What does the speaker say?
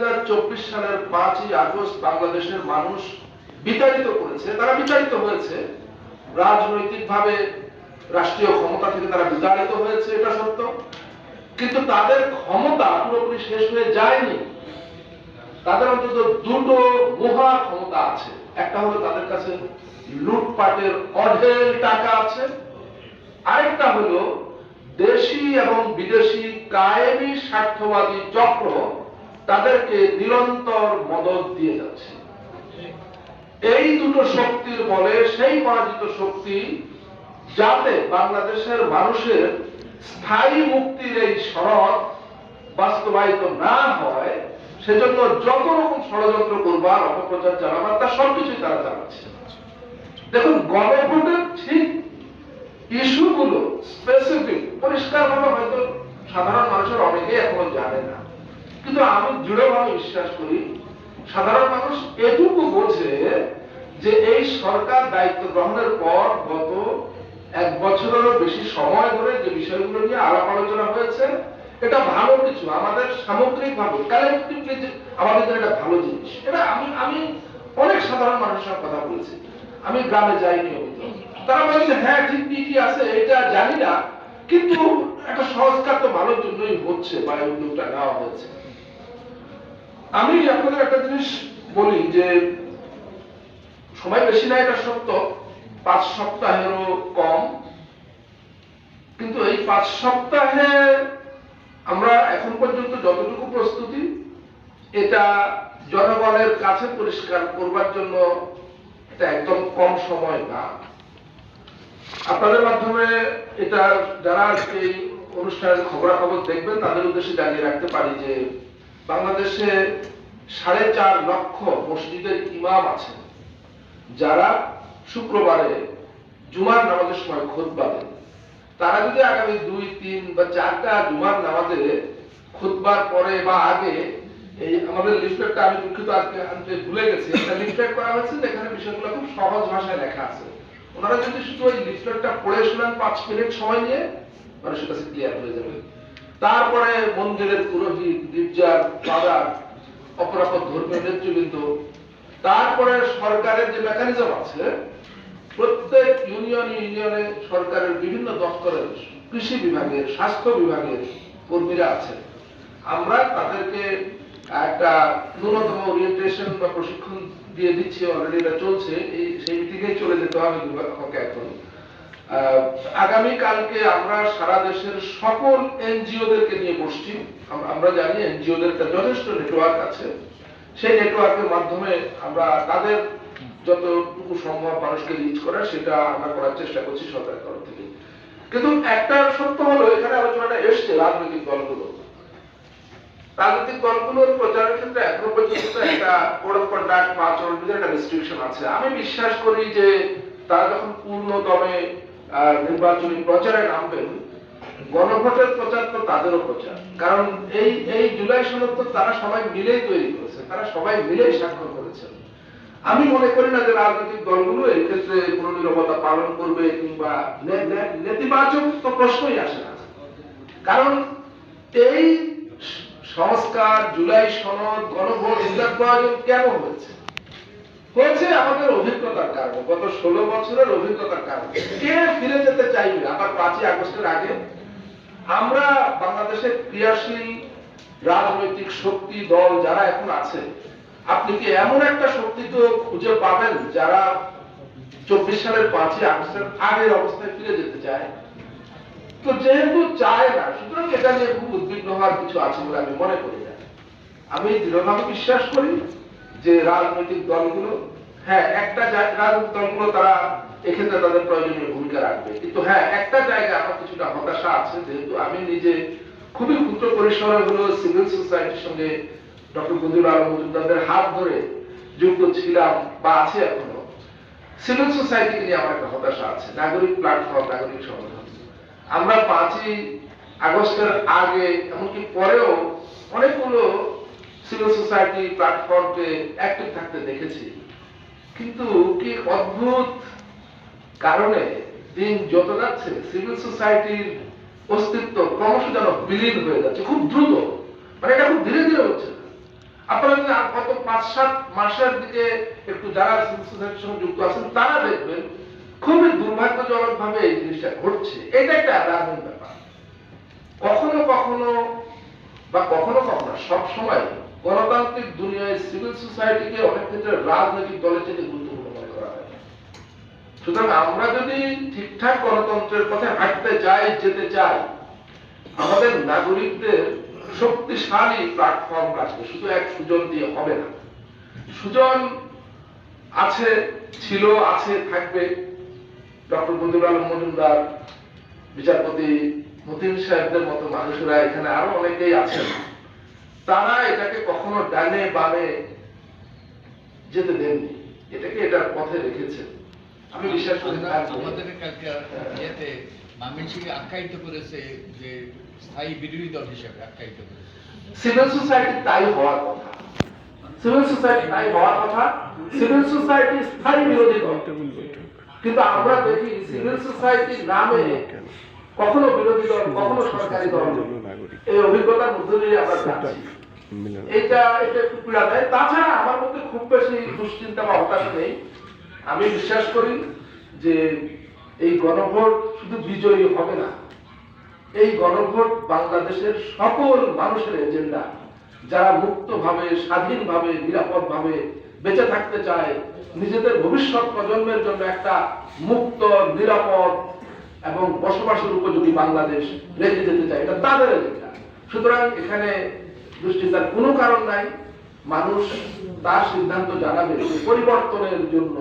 চব্বিশ সালের পাঁচই আগস্ট বাংলাদেশের মানুষ বিতাড়িত করেছে, তারা বিতাড়িত হয়েছে। রাজনৈতিকভাবে রাষ্ট্রীয় ক্ষমতা থেকে তারা বিতাড়িত হয়েছে, এটা সত্য। কিন্তু তাদের ক্ষমতা পুরোপুরি শেষ হয়ে যায়নি। তাদের অন্তত দুটো মহা ক্ষমতা আছে। একটা হলো তাদের কাছে লুটপাটের অঢেল টাকা আছে। আরেকটা হলো দেশি এবং বিদেশি কায়েমি স্বার্থবাদী চক্র তাদেরকে নিরন্তর মদত দিয়ে যাচ্ছে। এই দুটো শক্তির বলে সেই পরাজিত শক্তি যাতে বাংলাদেশের মানুষের স্থায়ী মুক্তির এই সড়ক বাস্তবায়িত না হয়, সেজন্য যত রকম ষড়যন্ত্র করবার, অপপ্রচার চালাবার তার সবকিছুই তারা চালাচ্ছে। দেখুন গণভোটের ঠিক ইস্যুগুলো স্পেসিফিক পরিষ্কারভাবে হয়তো সাধারণ মানুষের অনেকে এখনও জানে না কিন্তু আমি দৃঢ়ভাবে বিশ্বাস করি সাধারণ মানুষ এটুকু বোঝে যে এই সরকার দায়িত্ব গ্রহণের পর গত এক বছরেরও বেশি সময় ধরে যে বিষয়গুলো নিয়ে আলাপ আলোচনা হয়েছে, এটা ভালো কিছু, আমাদের সামগ্রিক ভাবে কালেকটিভলি আমাদের জন্য এটা ভালো জিনিস। এটা আমি আমি অনেক সাধারণ মানুষের কথা বলেছি। আমি গ্রামে যাই নিয়মিত। তারা বলে যে হ্যাঁ ঠিক, ঠিকই আছে, এটা জানি না, কিন্তু একটা সংস্কার তো ভালোর জন্যই হচ্ছে বা উদ্যোগটা নেওয়া হয়েছে। আমি আপনাদের একটা জিনিস বলি যে, সময় বেশি না এটা সত্য। পাঁচ সপ্তাহেরও কম। কিন্তু এই পাঁচ সপ্তাহে আমরা এখন পর্যন্ত যতটুকু প্রস্তুতি, এটা জনগণের কাছে পরিষ্কার করবার জন্য এটা একদম কম সময় না। আপনাদের মাধ্যমে এটা যারা আজকে এই অনুষ্ঠানের খবরাখবর দেখবেন, তাদের উদ্দেশ্যে জানিয়ে রাখতে পারি যে, বাংলাদেশে সাড়ে চার লক্ষ মসজিদের ইমাম আছেন, যারা শুক্রবারে জুমার নামাজের সময় খুতবা দেন তারা যদি আগামী দুই, তিন বা চারটা জুমার নামাজে খুতবার পরে বা আগে, এই আমাদের লিফলেটটা আমি দুঃখিত আজকে আনতে ভুলে গেছি। একটা লিফলেট করা হয়েছে যেখানে বিষয়গুলো খুব সহজ ভাষায় লেখা আছে। ওনারা যদি শুধু ওই লিফলেটটা পড়ে শোনান পাঁচ মিনিট সময় নিয়ে, মানুষের কাছে ক্লিয়ার হয়ে যাবে। তারপরে মন্দিরের পুরোহিত, গির্জার, ফাদার অপরাপর ধর্মীয় নেতৃবৃন্দ, তারপরে সরকারের যে মেকানিজম আছে, প্রত্যেক ইউনিয়ন ইউনিয়নে সরকারের বিভিন্ন দপ্তরের কৃষি বিভাগের, স্বাস্থ্য বিভাগের কর্মীরা আছে। আমরা তাদেরকে একটা ন্যূনতম ওরিয়েন্টেশন বা প্রশিক্ষণ দিয়ে দিচ্ছি অলরেডি এটা চলছে, এই, সেই দিকেই চলে যেতে হবে এখন। আগামী কালকে আমরা সারা দেশের সকল এনজিওদেরকে নিয়ে বসছি। আমরা জানি এনজিওদের একটা যথেষ্ট নেটওয়ার্ক আছে। সেই নেটওয়ার্কের মাধ্যমে আমরা তাদের যতটুকু সম্ভব মানুষকে রিচ করা সেটা আমরা করার চেষ্টা করছি সরকারের তরফ থেকে। কিন্তু একটা সত্য হলো, এখানে আলোচনাটা এসছে রাজনৈতিক দলগুলো। রাজনৈতিক দলগুলোর প্রচারের ক্ষেত্রে এখনও পর্যন্ত একটা কোড অফ কন্ডাক্ট বা আচরণবিধির একটা রেস্ট্রিকশন আছে। আমি বিশ্বাস করি যে তারা যখন পূর্ণ দমে নির্বাচনী প্রচারে নামবেন, গণভোটের প্রচার তো তাদেরও প্রচার। কারণ এই এই জুলাই সনদ তো তারা সবাই মিলেই তৈরি করেছে, তারা সবাই মিলেই স্বাক্ষর করেছেন। আমি মনে করি না যে রাজনৈতিক দলগুলো এই ক্ষেত্রে কোনো নিরবতা পালন করবে কিংবা নেতিবাচক তো প্রশ্নই আসে না। কারণ এই সংস্কার, জুলাই সনদ, গণভোট এগুলোর কেন হয়েছে? হয়েছে আমাদের অভিজ্ঞতার কারণে। গত ষোলো বছরের অভিজ্ঞতার কারণে। কে ফিরে যেতে চাইবে? আবার পাঁচই আগস্টের আগে আমরা বাংলাদেশের ক্রিয়াশীল রাজনৈতিক শক্তি দল যারা এখন আছে, আপনি কি এমন একটা শক্তি তো খুঁজে পাবেন যারা চব্বিশ সালের পাঁচই আগস্টের আগের অবস্থায় ফিরে যেতে চায়? তো যেহেতু চায় না, সুতরাং এটা নিয়ে খুব উদ্বিগ্ন হওয়ার কিছু আছে বলে আমি মনে করি না। আমি দৃঢ়ভাবে বিশ্বাস করি যে রাজনৈতিক দলগুলো হ্যাঁ একটা রাজনৈতিক দলগুলো তারা এক্ষেত্রে তাদের প্রয়োজনীয় ভূমিকা রাখবে। কিন্তু হ্যাঁ একটা জায়গায় আমার কিছুটা হতাশা আছে যেহেতু আমি নিজে খুবই ক্ষুদ্র পরিসরে হলো সিভিল সোসাইটির সঙ্গে ডক্টর গদিউল আলম মজুমদারদের হাত ধরে যুক্ত ছিলাম বা আছে এখনও। সিভিল সোসাইটিকে নিয়ে আমার একটা হতাশা আছে। নাগরিক প্ল্যাটফর্ম নাগরিক সংগঠন। আমরা পাঁচই আগস্টের আগে, এমনকি পরেও অনেকগুলো সিভিল সোসাইটি প্ল্যাটফর্মকে অ্যাক্টিভ থাকতে দেখেছি। কিন্তু কি অদ্ভুত কারণে দিন যত যাচ্ছে, সিভিল সোসাইটির অস্তিত্ব ক্রমশ যেন বিলীন হয়ে যাচ্ছে, খুব দ্রুত। মানে এটা খুব ধীরে ধীরে হচ্ছে। আপনারা যদি গত পাঁচ সাত মাসের দিকে একটু যারা সিভিল সোসাইটির সঙ্গে যুক্ত আছেন, তারা দেখবেন খুবই দুর্ভাগ্যজনক ভাবে এই জিনিসটা ঘটছে। এটা একটা অ্যালার্মিং ব্যাপার। কখনো কখনো বা কখনো কখনো সব সময় গণতান্ত্রিক দুনিয়ায় সিভিল সোসাইটিকে অনেক ক্ষেত্রে রাজনৈতিক দলের চেয়ে গুরুত্বপূর্ণ মনে করা হয়। সুতরাং আমরা যদি ঠিকঠাক গণতন্ত্রের পথে হাঁটতে চাই, যেতে চাই, আমাদের নাগরিকদের শক্তিশালী প্ল্যাটফর্ম রাখবে শুধু এক সুজন দিয়ে হবে না। সুজন আছে, ছিল, আছে, থাকবে। ডক্টর আলম মজুমদার, বিচারপতি মতিন সাহেবদের মতো মানুষেরা এখানে আরও অনেকেই আছেন। তারা এটাকে কখনো ডানে বামে যেতে দেননি। এটাকে এটার পথে রেখেছেন আমি বিশ্বাস করি থাকবে। আমাদের কালকে ইয়েতে আখ্যায়িত করেছে যে স্থায়ী বিরোধী দল হিসেবে আখ্যায়িত করেছে। সিভিল সোসাইটি তাই হওয়ার কথা। সিভিল সোসাইটি তাই হওয়ার কথা। সিভিল সোসাইটি স্থায়ী বিরোধী দল। কিন্তু আমরা দেখি সিভিল সোসাইটির নামে কখনো বিরোধী দল কখনো সরকারি দল এই অভিজ্ঞতার মধ্য দিয়ে আমরা যাচ্ছি এটা এটা একটু পীড়া দেয়। তাছাড়া আমার মধ্যে খুব বেশি দুশ্চিন্তা বা হতাশা নেই। আমি বিশ্বাস করি যে এই গণভোট শুধু বিজয়ী হবে না। এই গণভোট বাংলাদেশের সকল মানুষের এজেন্ডা। যারা মুক্তভাবে স্বাধীনভাবে নিরাপদভাবে বেঁচে থাকতে চায় নিজেদের ভবিষ্যৎ প্রজন্মের জন্য একটা মুক্ত নিরাপদ এবং বসবাসের উপযোগী বাংলাদেশ রেখে যেতে চায়, এটা তাদের অধিকার। সুতরাং এখানে দুশ্চিন্তার কোনো কারণ নাই। মানুষ তার সিদ্ধান্ত জানাবে পরিবর্তনের জন্য